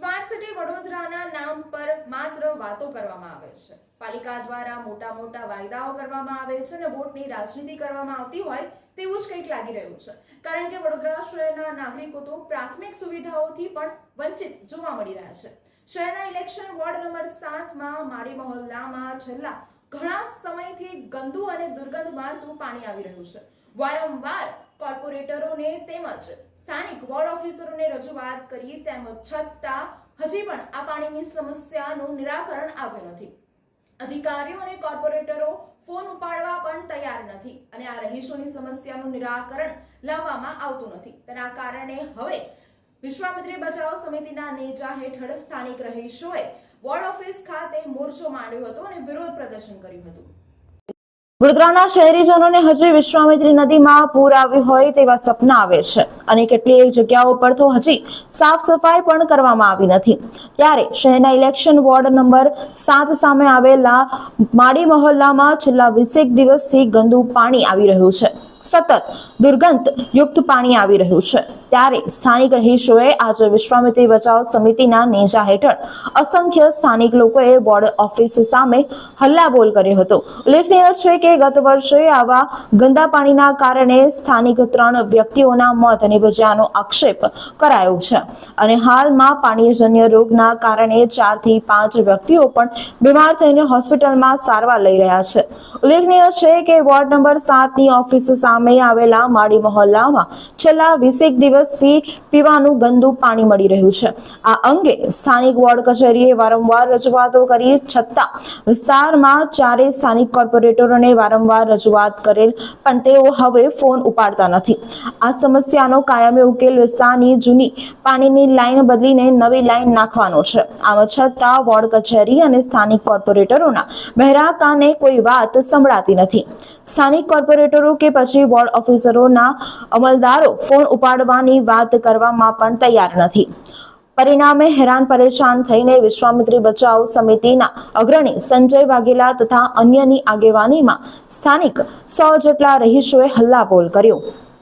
Smart city વડોદરાના નામ પર માત્ર વાતો કરવામાં આવે છે. પાલિકા દ્વારા મોટા મોટા વાયદાઓ કરવામાં આવે છે અને વોટની રાજનીતિ કરવામાં આવતી હોય તેવું જ કંઈક લાગી રહ્યું છે. કારણ કે વડોદરા શહેરના નાગરિકો તો પ્રાથમિક સુવિધાઓથી પણ વંચિત જોવા મળી રહ્યા છે. શહેરના ઇલેક્શન વોર્ડ નંબર સાતમાં માળી મહોલ્લામાં છેલ્લા ઘણા સમયથી ગંદુ અને દુર્ગંધ મારતું પાણી આવી રહ્યું છે. વારંવાર કોર્પોરેટરોને તેમજ સ્થાનિક વોર્ડ ઓફિસરોને રજૂઆત કરી તેમજ છતાં હજી પણ આ પાણીની સમસ્યાનું નિરાકરણ આવ્યું નથી. અધિકારીઓ અને કોર્પોરેટરો ફોન ઉપાડવા પણ તૈયાર નથી અને આ રહીશોની સમસ્યાનું નિરાકરણ લાવવામાં આવતું નથી. તેના કારણે હવે વિશ્વામિત્રી બચાવ સમિતિના નેજા હેઠળ સ્થાનિક રહીશોએ વોર્ડ ઓફિસ ખાતે મોરચો માંડ્યો હતો અને વિરોધ પ્રદર્શન કર્યું હતું. વડોદરાના શહેરીજનોને હજી વિશ્વામિત્રી નદીમાં પૂર આવ્યું હોય તેવા સપના આવે છે. અને કેટલીય જગ્યાઓ પર તો હજી સાફ સફાઈ પણ કરવામાં આવી નથી. ત્યારે શહેરના ઇલેક્શન વોર્ડ નંબર સાત સામે આવેલા માડી મહોલ્લામાં છેલ્લા વીસેક દિવસથી ગંદુ પાણી આવી રહ્યું છે. સતત દુર્ગંધ યુક્ત પાણી આવી રહ્યું છે. ત્યારે સ્થાનિક રહીશોએ આજે વિશ્વામિત્રી બચાવ સમિતિના નેજા હેઠળ અસંખ્ય સ્થાનિક લોકોએ બોર્ડ ઓફિસ સામે હલ્લાબોલ કર્યો હતો. ઉલ્લેખનીય છે કે ગત વર્ષે આવા ગંદા પાણીના કારણે સ્થાનિક ત્રણ વ્યક્તિઓના મોત નિપજ્યાનો આક્ષેપ કરાયો છે. અને હાલમાં પાણીજન્ય રોગના કારણે ચારથી પાંચ વ્યક્તિઓ પણ બીમાર થઈને હોસ્પિટલમાં સારવાર લઈ રહ્યા છે. ઉલ્લેખનીય છે કે વોર્ડ નંબર સાતની ઓફિસ સામે આવેલા માળી મહોલ્લામાં છેલ્લા વીસેક દિવસથી પીવાનું ગંદુ પાણી મળી રહ્યું છે. આ અંગે સ્થાનિક વોર્ડ કચેરીએ વારંવાર રજૂઆતો કરી, છતાં વિસ્તારમાં ચારે સ્થાનિક કોર્પોરેટરોને વારંવાર રજૂઆત કરેલ, પણ તેઓ હવે ફોન ઉપાડતા નથી. આ સમસ્યાનો કાયમી ઉકેલ વિસ્તારની જૂની પાણીની લાઈન બદલીને નવી લાઈન નાખવાનો છે. આમ છતાં વોર્ડ કચેરી અને સ્થાનિક કોર્પોરેટરોના બહેરા કાને કોઈ વાત સંભળાતી નથી. સ્થાનિક કોર્પોરેટરો કે પછી વોર્ડ ઓફિસરોના અમલદારો ફોન ઉપાડવાની વાત કરવામાં પણ તૈયાર નથી. પરિણામે હેરાન પરેશાન થઈને વિશ્વામિત્રી બચાવ સમિતિના અગ્રણી સંજય વાઘેલા તથા અન્યની આગેવાનીમાં સ્થાનિક સો જેટલા રહીશોએ હલ્લાબોલ કર્યો.